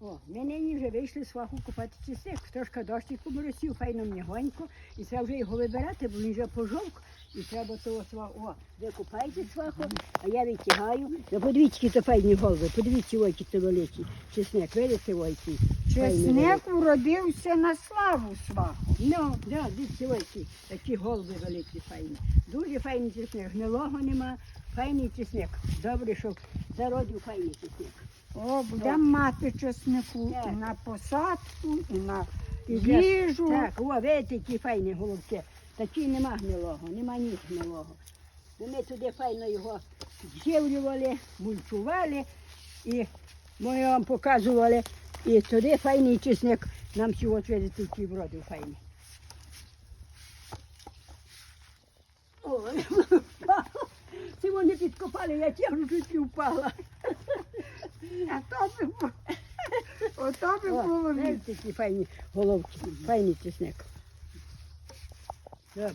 О, ми нині вже вийшли з сваху купати чесник. Трошки дощику моросів, файно м'ягонько. І треба вже його вибирати, бо він вже пожовк. І треба того сваху. О, ви купаєте сваху, а я витягаю. Ну, подивіться, які то файні голови, подивіться, ой, які то великі. Чесник, видите, ой, файний. Чесник уродився на славу сваху. Ну, да, дивіться, ці, такі голуби великі файні. Дуже файний чесник, гнилого нема, файний чесник. Добре, що зародив файний чесник. О, будемо мати чеснику і на посадку, і на їжу. Так, о, видите, які файні голубки. Такі нема гнилого, нема ні гнилого. Ну, Ми туди файно його зживлювали, мульчували і ми вам показували. І туди файний чесник. Нам от видите, який вродив файний. О, це вони підкопали, я тягну чуть не впала. Ото би було знаєте, які файні головки, файний чесник.